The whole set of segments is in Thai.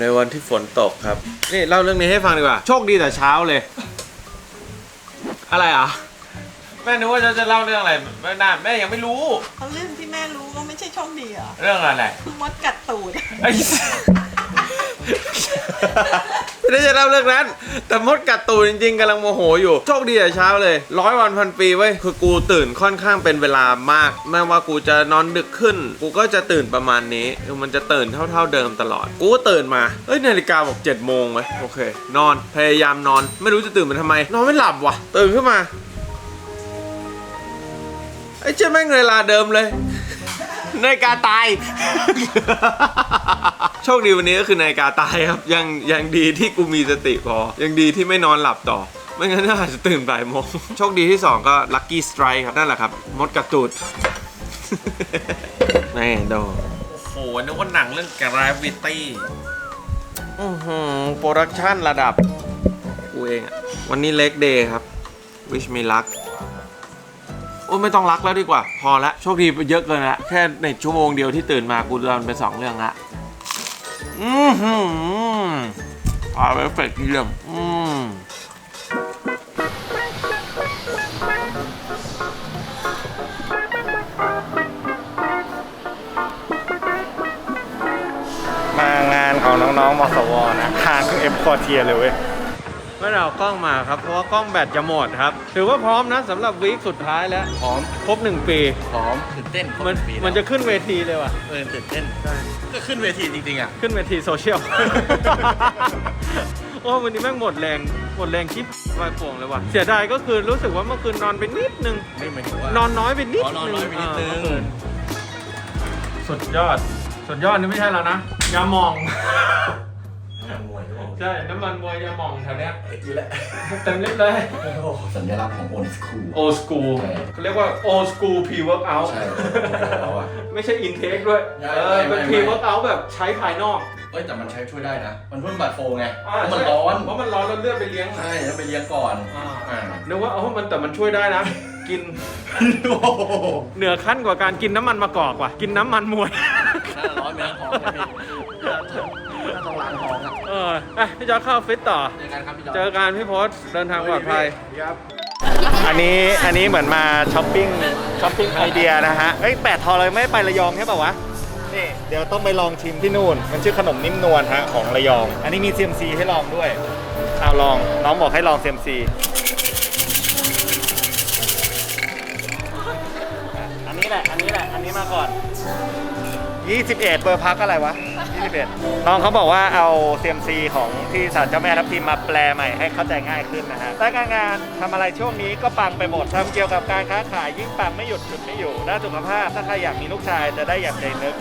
ในวันที่ฝนตกครับ นี่เล่าเรื่องนี้ให้ฟังดีกว่า โชคดีแต่เช้าเลย อะไรอะ แม่นึกว่าจะจะเล่าเรื่องอะไรแม่น่าแม่ยังไม่รู้เขาเรื่องที่แม่รู้ก็ไม่ใช่โชคดีเหรอะเรื่องอะไรมดกัดตูด ไอ้ ไม่ได้จะเล่าเรื่องนั้น แต่มดกัดตูดจริงๆกำลังโมโหอยู่ โชคดีแต่เช้าเลยร้อยวันพันปีเว้ยคือกูตื่นค่อนข้างเป็นเวลามากแม้ว่ากูจะนอนดึกขึ้น กูก็จะตื่นประมาณนี้คือมันจะตื่นเท่าๆเดิมตลอด กูก็ตื่นมาเอ้ยนาฬิกาบอก7จ็ดโมงเว้ยโอเค นอนพยายามนอน ไม่รู้จะตื่นมาทำไม นอนไม่หลับว่ะ ตื่นขึ้นมาไอ้เจ้าแม่งเวลาเดิมเลย นาฬิกาตาย โชคดีวันนี้ก็คือนาฬิกาตายครับ ยังยังดีที่กูมีสติพอ ยังดีที่ไม่นอนหลับต่อ ไม่งั้นอาจจะตื่นบ่ายโมง โชคดีที่ 2 ก็ลัคกี้สไตร์ครับ นั่นแหละครับ มดกระตูดนี่ดูโอ้โหนึกว่าหนังเรื่อง Gravity อือหือโปรดักชั่นระดับ กูเองอะวันนี้เล็กเดย์ครับ wish me luck โอ้ยไม่ต้องรักแล้วดีกว่า พอละโชคดีไปเยอะเกินละแค่ในชั่วโมงเดียวที่ตื่นมากูโดนไปสองเรื่องละ อือหือพาไปเฟกเยี่ยมอืมมางานของน้องๆมสวนะทางเอฟคอเทียเลยเว้ยไม่ได้เอากล้องมาครับ เพราะว่ากล้องแบตจะหมดครับ ถือว่าพร้อมนะสำหรับวีคสุดท้ายแล้ว พร้อม ครบหนึ่งปี พร้อมตื่นเต้นครบมันปีมันจะขึ้นเวทีเลยว่ะ เออตื่นเต้น ก็ขึ้นเวทีจริงๆอะ ขึ้นเวทีโซเชียล โอ้วันนี้แม่งหมดแรงหมดแรงคิดวายป่วงเลยว่ะ เสียดายก็คือรู้สึกว่าเมื่อคืนนอนไปนิดนึง ไม่หมายถึงว่านอนน้อยไปนิดอ๋อนอนน้อยไปนิดนึงาเมื่อคืสุดยอด สุดยอดนี่ไม่ใช่แล้วนะ ยา หมองใช่ น้ำมันมวยยาหมองแถวเนี้ยอยู่แล้วเต็มลิฟต์เลยสัญลักษณ์ของโอนสคูล โอสกูใช่ เขาเรียกว่าโอสกูพีเวิร์กอัลใช่เราอะไม่ใช่อินเทคด้วย ใช่เออไม่เป็นไม่ พีเวิร์กอัลแบบใช้ภายนอกเอ้ยแต่มันใช้ช่วยได้นะ มันเพิ่มบัตรโฟไงอ่าเพราะมันร้อน เพราะมันร้อนแล้วเลือดไปเลี้ยง ใช่แล้วไปเลี้ยงก่อนอ่า อ่านึกว่าเออมันแต่มันช่วยได้นะ กินโอ้โหเหนือขั้นกว่าการกินน้ำมันมะกอกว่ะ กินน้ำมันมวย หน้าร้อนไปทั้งท้องเลยพี่หน้า ต้องล้างท้องอะเอออะพี่จอร์จเข้าฟิตต่อ เจอกันครับพี่จอเจอกันพี่พศเดินทางปลอดภัยอันนี้อันนี้เหมือนมาช้อปปิ้งช้อปปิ้งไอเดียนะฮะเฮ้ยแปดทอเลยไม่ไประยองใช่ป่าวะนี่เดี๋ยวต้องไปลองชิมที่นู่น มันชื่อขนมนิ่มนวลฮะของระยอง อันนี้มีเซียมซีให้ลองด้วยเอาลองน้องบอกให้ลองเซียมซีอันนี้แหละอันนี้แหละอันนี้มาก่อน 21 เบอร์พักอะไรวะ 21 น้องเขาบอกว่าเอา CMC ของที่ศาลเจ้าแม่ทับทิมมาแปลใหม่ให้เข้าใจง่ายขึ้นนะฮะด้านการงานทำอะไรช่วงนี้ก็ปังไปหมดทำเกี่ยวกับการค้าขายยิ่งปังไม่หยุดหยุดไม่อยู่ด้านสุขภาพถ้าใครอยากมีลูกชายจะได้อย่างใจนึก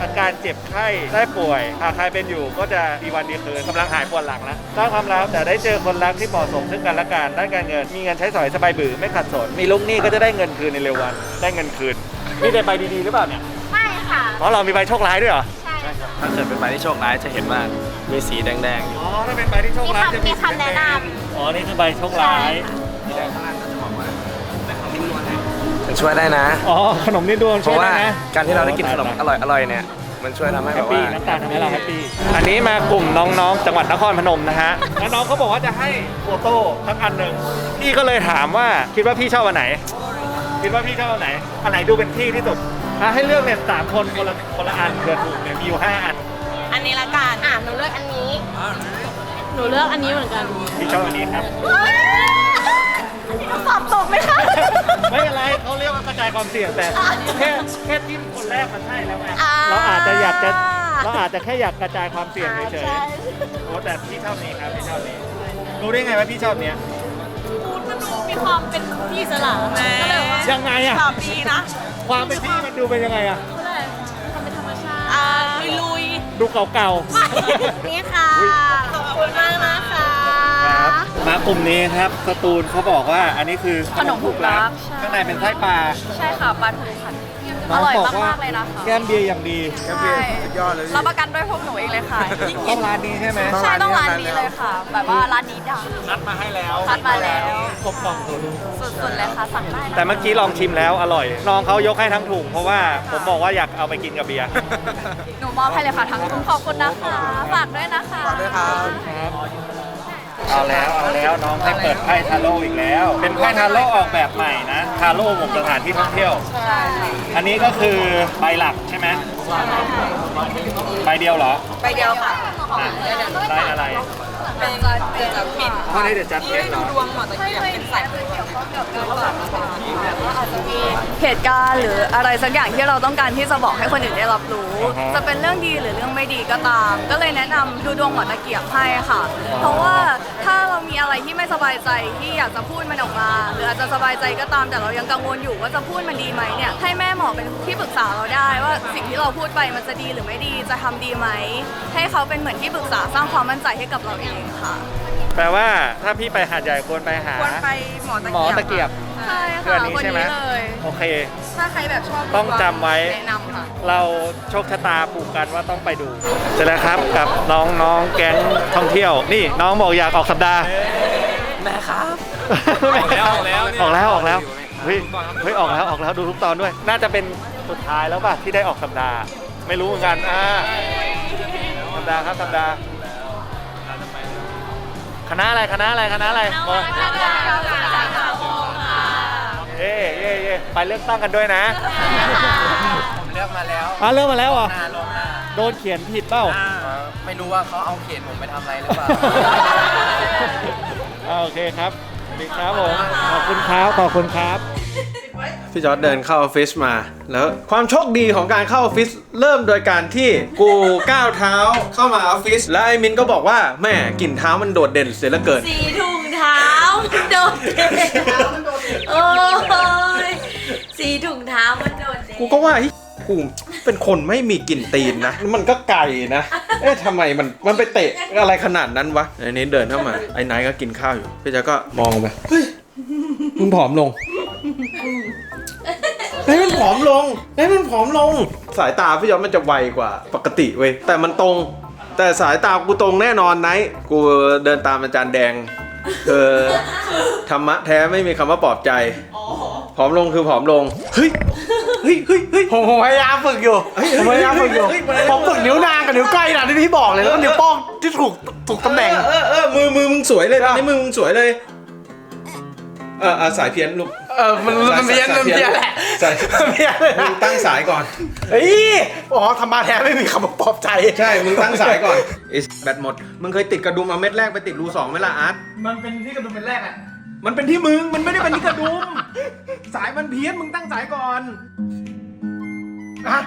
อาการเจ็บไข้ได้ป่วยหากใครเป็นอยู่ก็จะดีวันดีคืนกำลังหายปวดหลังแล้วสร้างความรักแต่ได้เจอคนรักที่เหมาะสมซึ่งกันและกันด้านการเงิน มีเงินใช้สอยสบายบือไม่ขัดสนมีลูกหนี้ก็จะได้เงินคืนในเร็ววัน ได้เงินคืนนี่ได้ใบดีๆหรือเปล่าเนี่ย ค่ะ เพราะเรามีใบโชคร้ายด้วยเหรอ ใช่ถ้าเกิดเป็นใบที่โชคร้ายจะเห็นว่ามีสีแดงๆอยู่อ๋อ ถ้าเป็นใบที่โชคร้ายจะมีคำแนะนอ๋อ นี่คือใบโชคร้ายมันช่วยได้นะ อ๋อ ขนมนี่ดวงเพช่วยราะว่าได้นะการที่เราได้กินขนมอร่อยอร่อยๆเนี่ยมันช่วยทำให้แฮแบปบปี้ว่าน้ำตาลทำให้เราแฮปปี้ อันนี้มากลุ่มน้องๆ จังหวัดนครพนมนะฮะ แล้วน้องเขาบอกว่าจะให้โฟโต้ทั้งอันหนึ่งพี่ก็เลยถามว่าคิดว่าพี่ชอบอันไหน คิดว่าพี่ชอบอันไหน อันไหนดูเป็นพี่ที่สุด ถ้าให้เลือกเนี่ยสามคนคนละคนละอันเผื่อถูกเนี่ยมีอยู่ห้าอันำอันนี้ละกันำอะหนูเลือกอันนี้หนูเลือกอันนี้เหมือนกันพี่ชอบอันนี้ครับอันนี้ก็สอบตกไหมคะไม่เป็นไรเขาเรียกว่ากระจายความเสี่ยงแต่แค่แค่ที่คนแรกมันใช่แล้วไงอ่าเราอาจจะอยากจะเราอาจจะแค่อยากกระจายความเสี่ยงเฉยใช่ๆโอ้แต่พี่ชอบนี้ครับพี่ชอบนี้รู้ได้ไงว่าพี่ชอบเนี้ยพูดมันดูมีความเป็นพี่สละก็เลยว่ายังไงอะตอบดีนะ ความเป็นพี่มันดูเป็นยังไงอะก็เลยความเป็นธรรมชาติอ่าลุยดูเก่านี่ค่ะ ขอบคุณมากนะคะๆครับมากลุ่มนี้ครับสตูลเขาบอกว่าอันนี้คือขนมผูกรักใช่ข้างในเป็นไส้ปลา ใช่ค่ะปลาทูค่ะน้ องร่อยบกว่มากๆเลยนะคะ แก้มเบียร์อย่างดีใช่รับประกันด้วยพวกหนูเองเลยค่ะต้องร้านนี้ใช่ไหมใช่ต้องร้านนี้เลยค่ะ แบบว่าร้านนี้ดังนัดมาให้แล้วนัดมาแล้วครบกล่องสุดสุดๆเลยค่ะสั่งได้นะแต่เมื่อกี้ลองชิมแล้วอร่อย น้องเขายกให้ทั้งถุงเพราะว่าผมบอกว่าอยากเอาไปกินกับเบียร์ หนูมอบให้เลยค่ะทั้งถุงขอบคุณนะคะฝากากด้วยนะคะ เอาแล้วเอาแล้วน้องให้เปิดไพ่ทาโร่อีกแล้ว เป็นไพ่ทาโร่ออกแบบใหม่นะทาโร่หมกสถานที่ท่องเที่ยวอันนี้ก็คือใบหลักใช่ไหมใบเดียวเหรอ ไปเดียวค่ะ อะได้อะไร เป็นเดือนกับปิดข้อนี้เดี๋ยวจัดเทสเหรอดวงหมอตะเกียบเป็นสายดวงเหตุการณ์หรืออะไรสักอย่างที่เราต้องการที่จะบอกให้คนอื่นได้รับรู้อ่าฮะจะเป็นเรื่องดีหรือเรื่องไม่ดีก็ตาม ก็เลยแนะนำดูดวงหมอตะเกียบให้ค่ะ เพราะว่าถ้าเรามีอะไรที่ไม่สบายใจที่อยากจะพูดมันออกมา หรืออาจจะสบายใจก็ตามแต่เรายังกังวลอยู่ว่าจะพูดมันดีไหมเนี่ยให้แม่หมอเป็นที่ปรึกษาเราได้ว่าสิ่งที่เราพูดไปมันจะดีหรือไม่ดีจะทำดีไหมให้เขาเป็นเหมือนที่ปรึกษาสร้างความมั่นใจให้กับเราเองค่ะแปลว่าถ้าพี่ไปหาดใหญ่ควรไปหา ควรไปหมอตะหมอเกียบตะเกียบ ใช่คืออัค่ะนนี้คนใช่ไหมนี้เลยโอเค ถ้าใครแบบชอบต้องจำไว้ แนะนำค่ะ เราโชคชะตาผูกกันว่าต้องไปดูเสร็จแล้วครับกับน้องน้องแก๊งท่องเที่ยว นี่น้องบอกอยากออกสัปดาห์แม่ครับออกแล้วออกแล้วเนี่ยออกแล้วออกแล้วเฮ้ยเฮ้ยออกแล้วออกแล้วดูทุกตอนด้วย น่าจะเป็นสุดท้ายแล้วป่ะที่ได้ออกสัปดาห์ ไม่รู้เหมือนกันอ่าสัปดาห์ครับสัปดาห์ คณะอะไรคณะอะไรคณะอะไรบอกเย่เย่เย่ไปเลือกตั้งกันด้วยนะผมเลือกมาแล้วอะเริ่มมาแล้วเหรอหน้าลงหน้าโดนเขียนผิดเปล่าไม่รู้ว่าเขาเอาเขตผมไปทำอะไรหรือเปล่าอ่าโอเคครับสวัสดีครับผมขอบคุณครับขอบคุณครับ พี่จอร์ดเดินเข้าออฟฟิศมา แล้วความโชคดีของการเข้าออฟฟิศเริ่มโดยการที่กูก้าวเท้าเข้ามาออฟฟิศแล้วไอ้มินก็บอกว่าแม่กลิ่นเท้ามันโดดเด่นเสียเหลือเกิน สีถุงเท้ามันโดดเด่นโอ้ยสีถุงเท้ามันโดดเด่นกูก็ว่าเฮ้ยกูเป็นคนไม่มีกลิ่นตีนนะ มันก็ไก่นะ เอ๊ะทำไมมันมันไปเตะอะไรขนาดนั้นวะไอ้นี้เดินเข้ามาไอ้ไนท์ก็กินข้าวอยู่พี่แจ๊คก็มองไปเฮ้ยมึงผอมลง เฮ้ยมันผอมลงเฮ้ยมันผอมลง สายตาพี่ยอดมันจะไวกว่าปกติเว้ยแต่มันตรง แต่สายตากูตรงแน่นอนไนท์กูเดินตามอาจารย์แดงเออธรรมะแท้ไม่มีคำว่าปลอบใจผอมลงคือผอมลงเฮ้ยเฮ้ยเฮ้ยเฮ้ยผมผมพยายามฝึกอยู่เฮ้ยผมพยายามฝึกอยู่เฮ้ยเฮ้ยผมฝึกนิ้วนางกับนิ้วก้อยนะที่พี่บอกเลยแล้วก็นิ้วโป้งที่ถูกถูกตำแหน่งเออเออมือมือมึงสวยเลยตอนนี้มือมึงสวยเลยเออเออสายเพี้ยนลูก เออมันมันเพี้ยนมันเพี้ยนแหละสายมันเพี้ยนเลยมึงตั้งสายก่อน เฮ้ยอ๋อธรรมะแท้ไม่มีคำว่าปลอบใจ ใช่ มึงตั้งสายก่อนอิสแบตหมด มึงเคยติดกระดุมเอาเม็ดแรกไปติดรูสองไหมล่ะอาร์ตมันเป็นที่กระดุมเป็นแรกอะมันเป็นที่มึง มันไม่ได้เป็นที่กระดุม สายมันเพี้ยน มึงตั้งสายก่อนอะ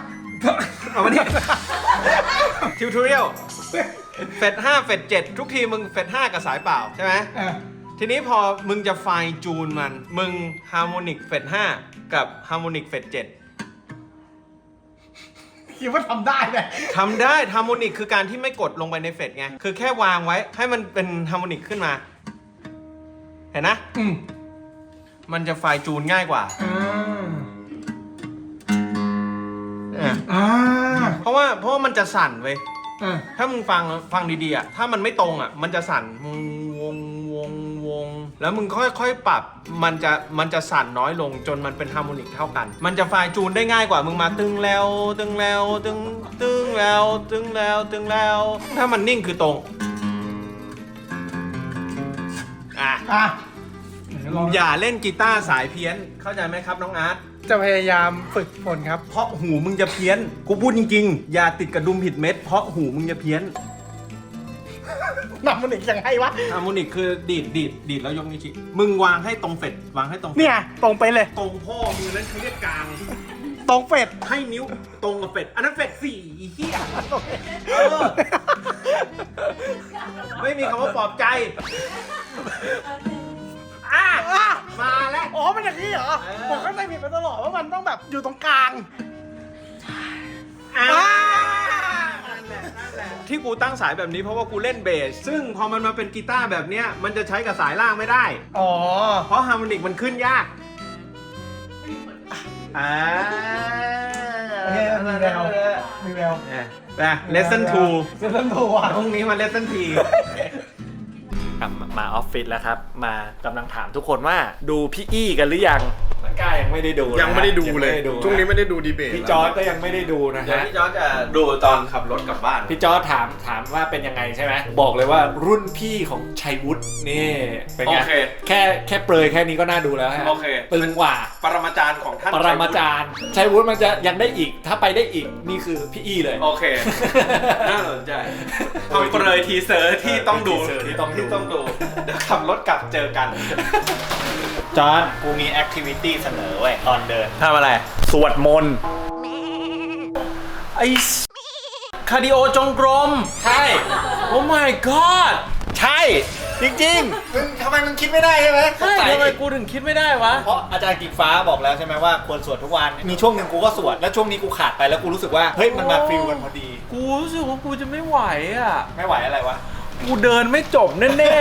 เอามานี่ทิวทอเรียลเฟด5เฟด7ทุกทีมึงเฟด5กับสายเปล่าใช่ไหม ทีนี้พอมึงจะไฟน์จูนมัน มึงฮาร์โมนิกเฟด5กับฮาร์โมนิกเฟด7คิดว่าทำได้เลยทำได้ฮาร์โมนิกคือการที่ไม่กดลงไปในเฟดไง คือแค่วางไว้ให้มันเป็นฮาร์โมนิกขึ้นมา เห็นนะ อืมมันจะไฟล์จูนง่ายกว่า อะอ่าเพราะว่าเพราะว่ามันจะสั่นเว้ย อ่าถ้ามึงฟังฟังดีๆอะ ถ้ามันไม่ตรงอะ มันจะสั่นวงวงวงวง แล้วมึงค่อยๆปรับมันจะมันจะสั่นน้อยลงจนมันเป็นฮาร์โมนิกเท่ากัน มันจะไฟล์จูนได้ง่ายกว่ามึงมาตึงแล้วตึงแล้วตึงตึงแล้วตึงแล้วตึงแล้ว ถ้ามันนิ่งคือตรงอะอะอย่าเล่นกีตาร์สายเพี้ยนเข้าใจไหมครับน้องอาร์ต จะพยายามฝึกฝนครับ เพราะหูมึงจะเพี้ยน กูพูดจริงๆ อย่าติดกระดุมผิดเม็ด เพราะหูมึงจะเพี้ยน นำมันอีกยังไงวะฮาร์โมนิกคือดีดดีดดีดแล้วยกนิ้วชี้มึงวางให้ตรงเฟดวางให้ตรงฟดเนี่ยตรงไปเลย ตรงพ่อมือนั้นเขาเรียกกลาง ตรงเป็ดให้นิ้วตรงกับเฟดอันนั้นเฟดสี่อีเหี้ยเออไม่มีคำว่าปลอบใจอะมาแล้ว อ๋อมันอย่างนี้เหรอเออ ผมเข้าใจผิดมาตลอดว่ามันต้องแบบอยู่ตรงกลางอะนั่น ที่กูตั้งสายแบบนี้เพราะว่ากูเล่นเบส ซึ่งพอมันมาเป็นกีตาร์แบบเนี้ยมันจะใช้กับสายล่างไม่ได้ อ๋อ เพราะฮาร์โมนิกมันขึ้นยากอ่าโอเคมีแววมีแววไป lesson two เซนทัวพรุ่งนี้มา lesson three กลับมาออฟฟิศแล้วครับ มากำลังถามทุกคนว่าดูพี่อี้กันหรือยังต้ นกล้ายังไม่ได้ดูนะยังไม่ได้ดูเลยงไม่ได้ดูช่วงนี้ไม่ได้ดูดีเบตพี่จอร์ดก็ยังไม่ได้ดูนะเดี๋ยวฮะ พี่จอร์จจะดูตอนขับรถกลับบ้าน พี่จอร์ดถามถามว่าเป็นยังไงใช่ไหม บอกเลยว่ารุ่นพี่ของชัยวุฒินี่เป็นไงโอเค แค่แค่เปรยแค่นี้ก็น่าดูแล้วฮะโอเค ตึงกว่า ปรมาจารย์ของท่านปรมาจารย์ชัยวุฒิมันจะยังได้อีก ถ้าไปได้อีกนี่คือพี่อี้เลย โอเค น่าสนใจทำเปรยทีเซอร์ที่ต้องดูทีเซอร์ที่ต้องดู ที่ต้องดู เดี๋ยวขับรถกลับเจอกัน จอร์ดกูมีแอคทิวิตี้เสนอไว้ตอนเดิน ทำอะไร สวดมนต์ไอ้คาร์ดิโอจงกรม ใช่ โอ้ my god ใช่ จริงๆมึงทำไมมึงคิดไม่ได้ใช่ไหมเฮ้ยทำไมกูถึงคิดไม่ได้วะ เพราะอาจารย์กิ่งฟ้าบอกแล้วใช่ไหมว่าควรสวดทุกวัน มีช่วงหนึ่งกูก็สวด แล้วช่วงนี้กูขาดไปแล้วกูรู้สึกว่า เฮ้ยมันมาฟิลกันพอดี กูรู้สึกว่ากูจะไม่ไหวอะ ไม่ไหวอะไรวะ กูเดินไม่จบแน่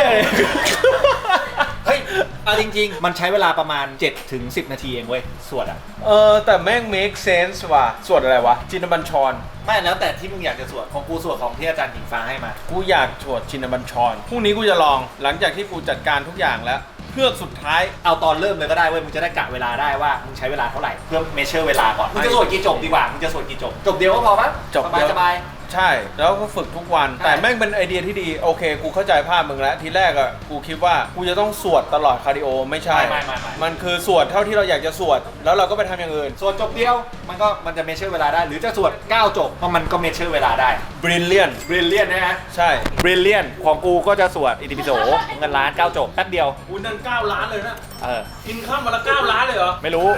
ๆ เฮ้ย เอาจริง ๆ มันใช้เวลาประมาณ7ถึง10 นาทีเองเว้ยสวดอะ เออแต่แม่ง make sense ว่ะสวดอะไรวะ จินบัญชร ไม่แล้วแต่ที่มึงอยากจะสวดของกูสวดของที่อาจารย์กิ่งฟ้าให้มา กูอยากสวดชินบัญชรพรุ่งนี้กูจะลองหลังจากที่กูจัดการทุกอย่างแล้ว เพื่อสุดท้าย เอาตอนเริ่มเลยก็ได้เว้ยมึงจะได้กะเวลาได้ว่ามึงใช้เวลาเท่าไหร่เพื่อเมเชอร์เวลาก่อนมึงจะสวดกี่จบดีกว่ามึงจะสวดกี่จบจบเดียวก็พอปะจบสเดีบายยว สบาย ใช่แล้วก็ฝึกทุกวันใช่แต่แม่งเป็นไอเดียที่ดี โอเค กูเข้าใจภาพมึงแล้ว ทีแรกอะกูคิดว่ากูจะต้องสวดตลอดคาร์ดิโอไม่ใช่ ไม่ไม่ไม่ไม่ มันคือสวดเท่าที่เราอยากจะสวด แล้วเราก็ไปทำอย่างอื่นสวดจบเดียวมันก็มันจะเมเชอร์เวลาได้ หรือจะสวด9จบก็มันก็เมเชอร์เวลาได้ brilliant บริเลียนนะฮะใช่บริเลียนของกูก็จะสวดอิติปิโสเงินล้าน9จบแป๊บเดียวกูนั่น9ล้านเลยนะ เออกินข้าวมาละ9ล้านเลยเหรอ ไม่รู้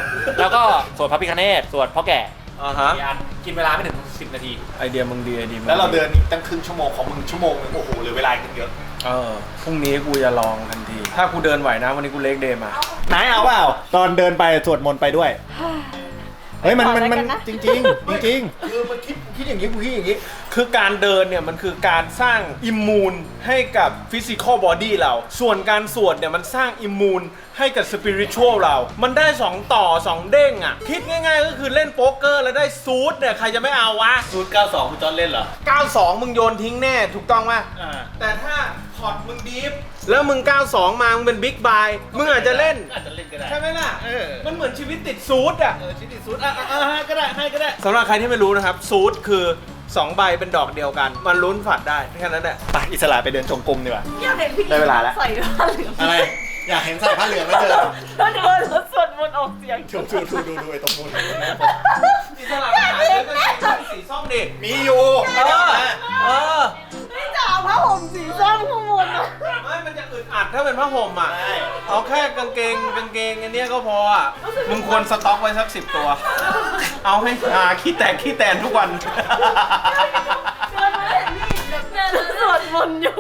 แล้วก็สวดพระพิคเนตสวดพ่อแก่ อ่าฮะ กี่อันกินเวลาไม่ถึง 10 นาที ไอเดียมึงดีไอเดียมึงแล้วเราเดินอีกตั้งครึ่งชั่วโมงของมึงชั่วโมงนึงโอ้โหเหลือเวลาอีกตั้งเยอะเออพรุ่งนี้กูจะลองทันที ถ้ากูเดินไหวนะวันนี้กูเล็กเดย์มา ไหนเอาเปล่าตอนเดินไปสวดมนต์ไปด้วย เฮ้ยมันมันมันจริงจริงๆจริงๆคือมันคิดคิดอย่างนี้กูคิดอย่างนี้ คือการเดินเนี่ยมันคือการสร้างอิมมูนให้กับฟิสิกอลบอดี้เรา ส่วนการสวดเนี่ยมันสร้างอิมมูนให้กับสปิริตชัวลเรา มันได้ 2 ต่อ 2 เด้งอะ่ะ คิดง่ายๆ ก็คือเล่นโป๊กเกอร์แล้วได้ซูดเนี่ย ใครจะไม่เอาวะศูนย์เก้าสองคุณจอนเล่นเหรอ 92 มึงโยนทิ้งแน่ถูกต้องไหมอ่าแต่ถ้าพอร์ตมึงดีฟ แล้วมึง 92 มา มึงเป็นบิ๊กบาย มึงอาจจะเล่น อาจจะเล่นก็ได้ ใช่ไหมล่ะ เออ มันเหมือนชีวิตติดซูดอะ เออชิ้นที่สุดอะอะอะให้ก็ได้ให้ก็ได้ สำหรับใครที่ไม่รู้นะครับ ซูดคือ 2 ใบเป็นดอกเดียวกัน มันลุ้นฝัดได้ แค่นั้นแหละ ไปอิสระไปเดินจงกรมดีกว่าอยากเห็นพี่ได้เวลาแล้วใส่ผ้าเหลือง อะไร อยากเห็นใส่ผ้าเหลืองแล้วเดินแล้วเดินแล้วสวดมนต์ออกเสียงดูดูดูดูดูไอ้ตรงนู้นอิสระไปหาซื้อกางเกงสีส้มดิมีอยู่เออเออ ไม่จะเอาผ้าห่มสีส้มข้างบนอะไม่มันจะอึดอัดถ้าเป็นผ้าห่มอะ ใช่เอาแค่กางเกงกางเกงอันเนี้ยก็พออะ มึงควรสต็อกไว้สักสิบตัว เอาให้หาขี้แตกขี้แตนทุกวัน มนต์อยู่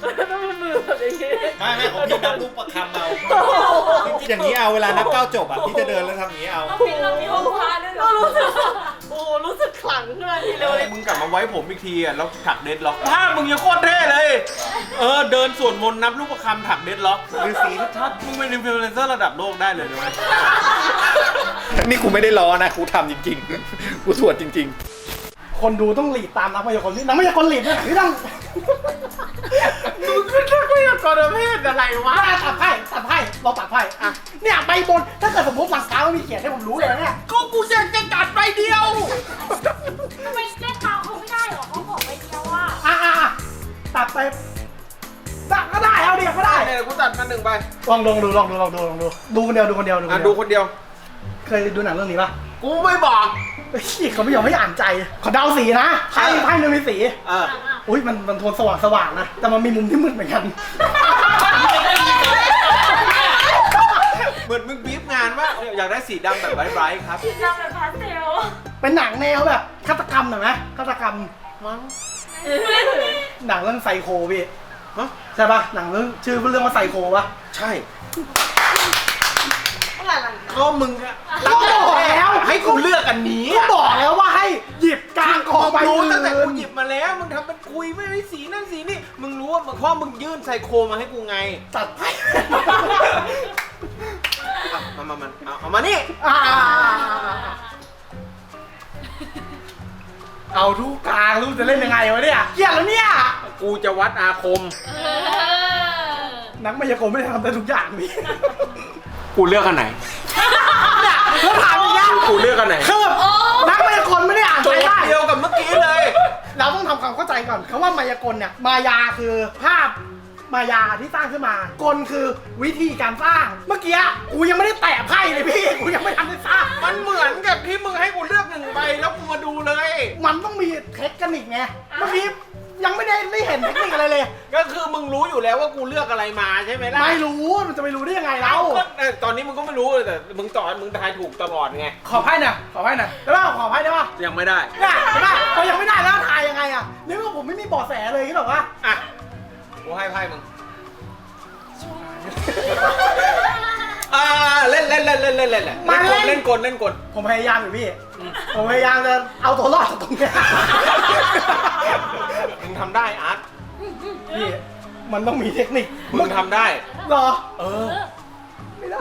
แล้วต้องมือแบบอย่างนี้ ไม่ไม่ของพี่นับลูกประคำเอาจริงๆอย่างนี้เอาเวลานับเก้าจบอะพี่จะเดินแล้วทำอย่างนี้เอา เรามีองค์พระด้วยเหรอ รู้สึกโอ้รู้สึกขลังขึ้นมาทีเดียวเลยมึงกลับมาไว้ผมอีกทีอะแล้วถักเด็ดล็อกถ้ามึงยังโคตรเท่เลย เออเดินสวดมนต์นับลูกประคำถักเด็ดล็อกฤาษีชัดๆมึงเป็นอินฟลูเอนเซอร์ระดับโลกได้เลยนะเว้ย นี่กูไม่ได้ล้อนะกูทำจริง ๆ กูสวดจริง คนดูต้องหลีดตามนักพยากรณ์นี่นักพยากรณ์หลีดเนี่ยพี่ต้องมึงคือนักพยากรณ์เพศอะไรวะว่าตัดไพ่ตัดไพ่เราตัดไพ่อะเนี่ยใบบนถ้าเกิดสมมติหลังเท้ามันมีเขียนให้ผมรู้เลยนะเนี่ยก็กูอยากจะตัดใบเดียวทำไมเล่นเท้าเขาไม่ได้หรอเขาบอกไปเดียวว่าอะอะอะตัดไปตัดก็ได้เอาเดียวก็ได้เนี่ยเดี๋ยวกูตัดมาหนึ่งใบลองลองดูลองดูลองดูลองดูดูคนเดียวดูคนเดียวดูคอะนเดีดูยวคนเดียว เคยดูหนังเรื่องนี้ปะกูไม่บอก เฮ้ยเขาไม่ยอมให้อ่านใจ ขอเดาสีนะไพ่ไพ่หนึ่งมีสี เอออุ้ยมันมันโทนสว่างสว่างนะ แต่มันมีมุมที่มืดเหมือนกัน เหมือนมึงบีบงานว่าอยากได้สีดำแบบไบรท์ๆครับ ดำแบบพาสเทลเป็นหนังแนวแบบฆาตกรรมหน่อยไหมฆาตกรรมมั้งหนังเรื่องไซโคพี่ฮะใช่ปะหนังเรื่องชื่อเรื่องว่าไซโคปะใช่ อะไรล่ะก็มึงอะก็บอกแล้วให้กูเลือกอันนี้ก็บอกแล้วว่าให้หยิบกลางกองใบรู้อื่ตั้งแต่กูนหยิบมาแล้ว มึงทำเป็นคุยไม่ได้สีนั่นสีนี่ มึงรู้ว่าเพราะมึงยื่นไซโคมาให้กูไง ตัดไพ่เอามามามันเอาเอามานี่อ่าเอาทุกกลางรู้จะเล่นยังไงวะเนี่ยเกลียดแล้วเนี่ย กูจะวัดอาคม เออนักมายากลไม่ได้ทำได้ทุกอย่างพี่ กูเลือกอันไหนเนี่ยแล้วถามอีกอย่างกูเลือกอันไหน คือแบบนักมายากลไม่ได้อ่านโจใจทย์ได้เดียวกับเมื่อกี้เลย เราต้องทำความเข้าใจก่อนคำว่ามายากลเนี่ย มายาคือภาพมายาที่สร้างขึ้นมา กลคือวิธีการสร้าง เมื่อกี้กูยังไม่ได้แตะไพ่เลยพี่ กูยังไม่ทันได้สร้าง มันเหมือนกับที่มึงให้กูเลือกหนึ่งใบแล้วกูมาดูเลย มันต้องมีเทคนิคไง เมื่อกี้ ยังไม่ได้ได้เห็นเทคนิคอะไรเลย ก็คือมึงรู้อยู่แล้วว่ากูเลือกอะไรมาใช่ไหมล่ะไม่รู้มันจะไปรู้ได้ยังไงเราก็เออตอนนี้มึงก็ไม่รู้เลยแต่มึงตอนมึงทายถูกตลอดไงขอไพ่หน่อยขอไพ่หน่อยได้ป่ะขอไพ่ได้ป่ะยังไม่ได้เนี่ยได้ป่ะพอยังไม่ได้แล้วทายยังไงอะนึกว่าผมไม่มีเบาะแสเลยคิดหรอวะอะกูให้ไพ่มึงอ่าเล่นเล่นเล่นเล่นเล่นเล่นเล่นมาเล่นเล่นกลเล่นกลผมพยายามอยู่พี่ ผมพยายามจะเอาตัวรอดจากตรงเนี้ยมึง ทำได้อาร์ตพี่มันต้องมีเทคนิคมึงทำได้ เหรอ เออ ไม่ได้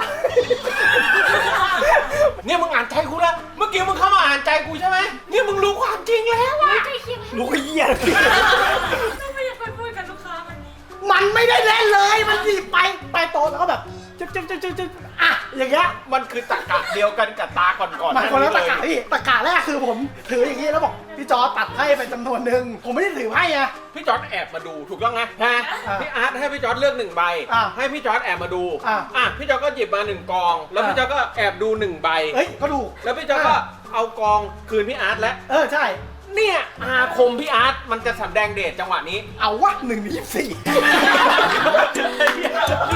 เนี่ยมึงอ่านใจกูแล้ว เมื่อกี้มึงเข้ามาอ่านใจกูใช่ไหมเนี่ยมึงรู้ความจริงแล้วอะใกล้เคียงเลยรู้ก็เหี้ยไม่อยากไปพูดกับลูกค้ามันมันไม่ได้เล่นเลย มันสิไป ไปโต๊ะแล้วก็แบบจึ๊บจึ๊บจึ๊บจึ๊บจึ๊บอะ อย่างเงี้ยมันคือตรรกะเดียวกันกับตาก่อนๆมันคนละหตะกะพี่ตะกะแรกคือผมถืออย่างงี้แล้วบอกพี่จอตัดไพ่ไปจำนวนหนึ่งผมไม่ได้ถือไพ่ไงพี่จอร์ดแอบมาดูถูกต้องไงฮะอะพี่อาร์ตให้พี่จอร์ดเลือกหนึ่งใบ อะให้พี่จอร์ดแอบมาดูอะ อะพี่จอร์ดก็หยิบมาหนึ่งกอง แล้วอะพี่จอร์ดก็แอบดูหนึ่งใบ เอ้ยก็ถูกแล้วพี่จอร์ดก็เอากองคืนพี่อาร์ตแล้ว เออใช่ เนี่ยอาคมพี่อาร์ตมันจะสำแดงเดชจังหวะนี้ เอาวะหนึ่งยี่สี่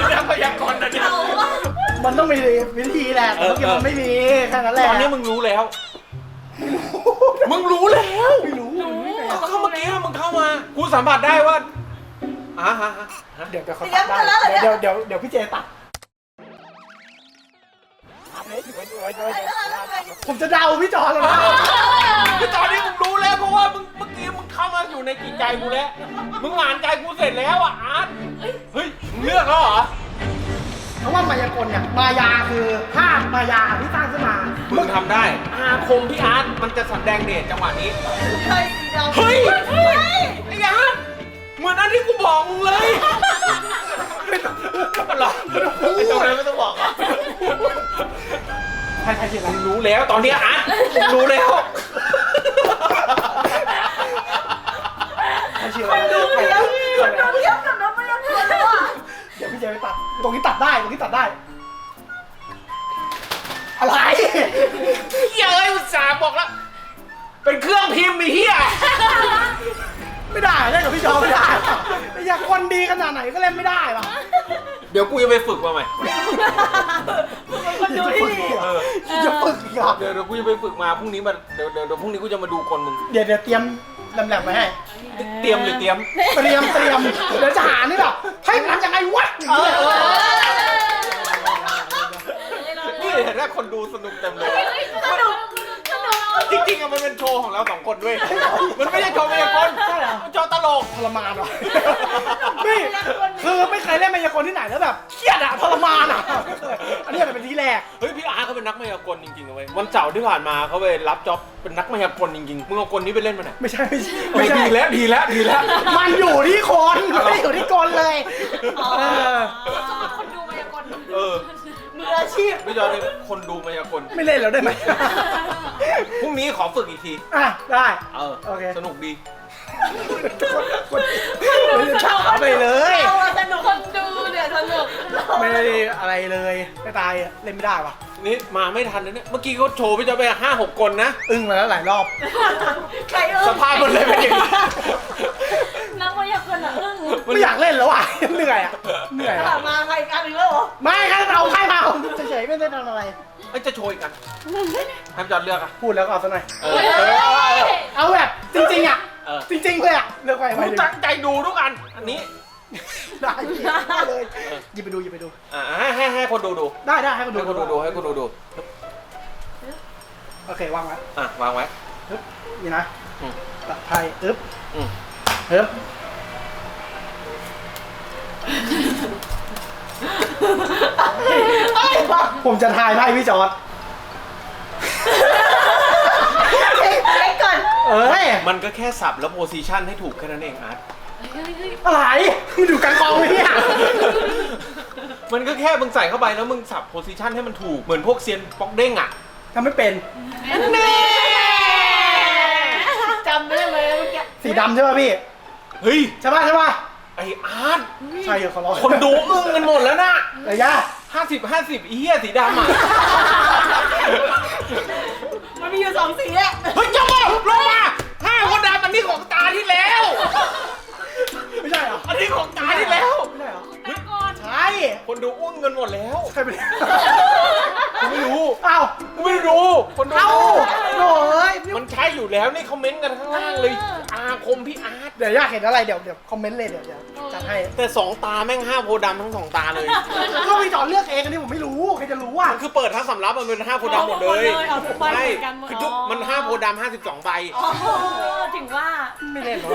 นี่นักพยากรณ์นะเนี่ยเอาวะ มันต้องมีวิธีแหละแต่เมื่อกี้เออมันไม่มีแค่นั้นแหละตอนนี้มึงรู้แล้ว มึงรู้แล้วไม่รู้มันไม่เป็นก็เมื่อกี้มึงเข้ามา กูสัมผัสได้ว่าอ่าฮะฮะเดี๋ยวเดี๋ยวเขาตัดได้เดี๋ยวเดี๋ยวเดี๋ยวพี่เจตัดผมจะเดาพี่จอแล้วนะคือตอนนี้มึงรู้แล้วเพราะว่ามึงเมื่อกี้มึงเข้ามาอยู่ในจิตใจกูแล้ว มึงอ่านใจกูเสร็จแล้วอะอาร์ตเฮ้ยมึงเลือกแล้วเหรอ เพราะว่ามายากลเนี่ยมายาคือภาพมายาที่สร้างขึ้นมามึงทำได้ อาคมพี่อาร์ตมันจะสำแดงเดชจังหวะนี้ เฮ้ยสีดำเฮ้ยไอ้อาร์ตเหมือนอันที่กูบอกมึงเลยไม่ต้องหรอไอ้ตรงนั้นไม่ต้องบอกอะใครใครเขียนอะไรมึงรู้แล้ว ตอนนี้อาร์ตมึงรู้แล้วใครเขียนอะไรดูเลี้ยวดูเลี้ยวกับน้ำมันยังควรเลยว่ะ เดี๋ยวพี่เจไปตัด ตรงนี้ตัดได้ ตรงนี้ตัดได้ อะไร เฮียเอ้ยอุตส่าห์บอกแล้ว เป็นเครื่องพิมพ์มีเฮียไม่ได้เล่นกับพี่จอไม่ได้ไอ้อยากคนดีขนาดไหนก็เล่นไม่ได้หรอเดี๋ยวกูจะไปฝึกมาใหม่คนดูที่จะฝึกอีกเหรอเดี๋ยวเดี๋ยวกูจะไปฝึกมาพรุ่งนี้มาเดี๋ยวเดี๋ยวเดี๋ยวพรุ่งนี้กูจะมาดูคนมึง เดี๋ยวเดี๋ยวเตรียมแหลมๆไว้ให้ เตรียมหรือเตรียม เตรียมเตรียมเดี๋ยวจะหานี่แบ บให้มันยังไงวะอย่างเงี้ยนี่เห็นไหมคนดูสนุกเต็มเลย สนุกสนุก จริงๆอะมันเป็นโชว์ของเราสองคนด้วย มันไม่ใช่โชว์มายากลใช่เหรอ มันโชว์ตลก ทรมานว่ะนี่คือไม่เคยเล่นมายากลที่ไหนแล้วแบบเครียดอะทรมานอะอันนี้เป็นที่แรก เฮ้ยพี่อาร์ตเขาเป็นนักมายากลจริงๆนะเว้ยวันเสาร์ที่ผ่านมาเขาไปรับจ็อบเป็นนักมายากลจริงๆมึงเอากลนี้ไปเล่นมาไหนไม่ใช่ไม่ใช่ไม่ไม่ใช่ ดีแล้วดีแล้วดีแล้ว มันอยู่ที่คนไม่ได้อยู่ที่กลเลยเออสมัครคนดูมายากลเออ มืออาชีพพี่จอยเป็นคนดูมายากลไม่เล่นแล้วได้ไหม พรุ่งนี้ขอฝึกอีกที อะได้ เออ โอเค สนุกดีไม่ได้ถามไปเลยเอาอะสนุกคนดูเนี่ยสนุกไม่ได้อะไรเลยไม่ตายอะเล่นไม่ได้ว่ะ นี่มาไม่ทันนะเนี่ย เมื่อกี้เขาโชว์พี่จอยไปห้าหกคนนะ อึ้งมาแล้วหลายรอบ ใครเออสภาพมันเลยเป็นอย่างนี้นักมา ยากลอะอึ้งไม่อยากเล่นแล้วอะ เหนื่อยอะ เหนื่อยถาอะมมาใครกันอีกแล้วเหรอไม่ครับเราใครมาเฉยๆไม่ได้ทำอะไร เอ้ยจะโชว์อีกกันให้พี่จอยเลือกอะพูดแล้วก็เอาซะหน่อย เออเออเออเออเอาแบบจริงๆอะ เออ จริงๆเลยอะ เลือกไปไปกูตั้งใจดูทุกอัน อันนี้ได้ได้เลยหยิบไปดูหยิบไปดู อ่าให้ให้ให้คนดูดู ได้ได้ให้คนดูให้คนดูดูให้คนดูดู โอเควางไว้อะวางไว้ปึ๊บนี่นะอืม ตัดไพ่อึ๊บอืม ฮึบ ผมจะทายไพ่พี่จอร์ดไอ้ก่อนเอ้ยมันก็แค่สับแล้วโพซิชันให้ถูกแค่นั้นเองอาร์ตอะไรมันอยู่กลางกองเลยเนี่ยมันก็แค่มึงใส่เข้าไปแล้วมึงสับโพซิชันให้มันถูกเหมือนพวกเซียนป๊อกเด้งอะทำไม่เป็นจำไม่ได้เลยเมื่อกี้สีดำใช่ป่ะพี่ เฮ้ย ใช่ป่ะใช่ป่ะ ไออาร์ตใช่เหรอขอร้องคนดูอึ้งกันหมดแล้วนะระยะห้าสิบห้าสิบอีเหี้ยสีดำอะ มันมีอยู่สองสีแหละเฮ้ยเจ้าลงมาห้าคนดำอันนี้ของตาที่แล้ว ไม่ใช่เหรออันนี้ของตาที่แล้ว ไม่ใช่เหรอ ตาก่อน ใช่ คนดูอ้วงเงินหมดแล้ว ใครเป็นกู ไม่รู้อ้าวกูไม่รู้คนดูเอ้าโถ่เอ้ยมันใช่อยู่แล้วนี่เขาเม้นต์กันข้างล่างเลย อาคมพี่อาร์ตเดี๋ยวอยากเห็นอะไรเดี๋ยวเดี๋ยวคอมเมนต์เลยเดี๋ยวเดี๋ยวจัดให้แต่สองตาแม่งห้าโพธิ์ดำทั้งสองตาเลยก็มีจอดเลือกเองอันนี้ผมไม่รู้ใครจะรู้อะมันคือเปิดทั้งสำรับมันเป็นห้าโพธิ์ดำหมดเลยเอาทุกใบใช่เหมือนกันหมดคือทุกมันห้าโพธิ์ดำห้าสิบสองใบอ๋อถึงว่าไม่เล่นหรอ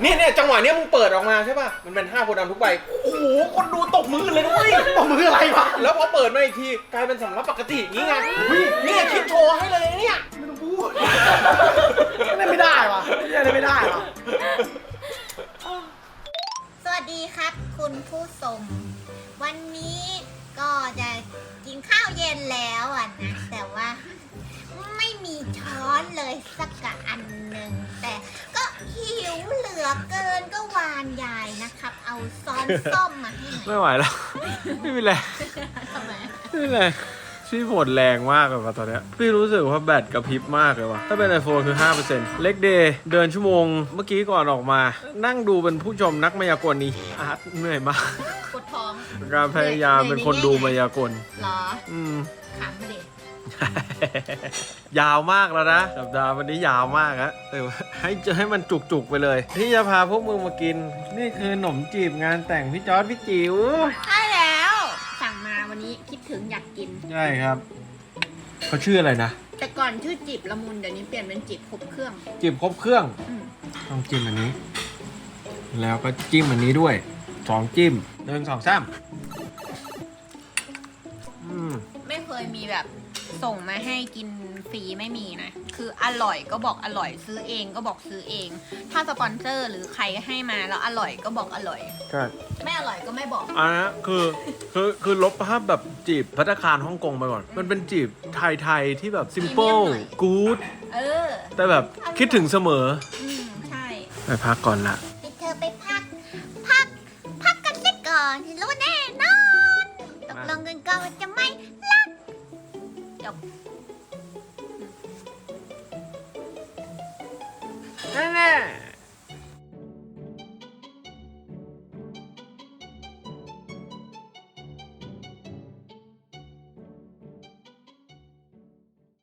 เนี่ยเนี่ยจังหวะเนี้ยมึงเปิดออกมาใช่ป่ะมันเป็นห้าโพธิ์ดำทุกใบโอ้โหคนดูตบมือเลยด้วยตบมืออะไรวะแล้วพอเปิดมาอีกทีกลายเป็นสำรับปกติอย่างนี้ไงอุ๊ยเนี่ยคิดโชว์ให้เลยเนี่ยไม่ต้องพูดเล่นไม่ได้วะเล่นไม่ได้วะสวัสดีครับ คุณผู้ชมวันนี้ก็จะกินข้าวเย็นแล้วอะนะแต่ว่าไม่มีช้อนเลยสักกะอันหนึ่งแต่ก็ หิวเหลือเกินก็วานยายนะครับ เอาซ้อนส้มมาให้หน่อยไม่ไหวแล้ว ไม่มีแรงทำไมไม่มีแรงพี่หมดแรงมากเลยว่ะตอนเนี้ยพี่รู้สึกว่าแบตกระพริบมากเลยว่ะถ้าเป็น iPhone คือ 5%เล็กเดย์เดินชั่วโมงเมื่อกี้ก่อนออกมา นั่งดูเป็นผู้ชมนักมายากลนี้อาร์ตเหนื่อยมากปวดท้องการพยายามเป็นคนดูมายากลเหรอ อืม ขำไปดิ ยาวมากแล้วนะ สัปดาห์วันนี้ยาวมากอะแต่ว่าให้จะให้มันจุกๆไปเลย ที่จะพาพวกมึงมากิน นี่คือขนมจีบงานแต่งพี่จอร์ดพี่จิ๋วใช่แล้ว สั่งมาวันนี้คิดถึงอยากกิน ใช่ครับเขาชื่ออะไรนะแต่ก่อนชื่อจีบละมุนเดี๋ยวนี้เปลี่ยนเป็นจีบครบเครื่องจีบครบเครื่อง อืมต้องจิ้มอันนี้ แล้วก็จิ้มอันนี้ด้วยสองจิ้มหนึ่งสองสามอืมไม่เคยมีแบบ ส่งมาให้กินฟรีไม่มีนะ คืออร่อยก็บอกอร่อยซื้อเองก็บอกซื้อเอง ถ้าสปอนเซอร์หรือใครให้มาแล้วอร่อยก็บอกอร่อย ใช่ไม่อร่อยก็ไม่บอก อันนั้นคือคือคือลบภาพแบบจีบพัตตาคารฮ่องกงไปก่อน มันเป็นจีบไทยๆที่แบบ simple หน่อย good เออ แต่แบบคิดถึงเสมอ อืมใช่ ไปพักก่อนละ ไปเธอไปพัก พัก พักกันสักก่อนรู้แน่นอนตกลงกันก่อนว่าจะไม่รัก จบแน่ๆ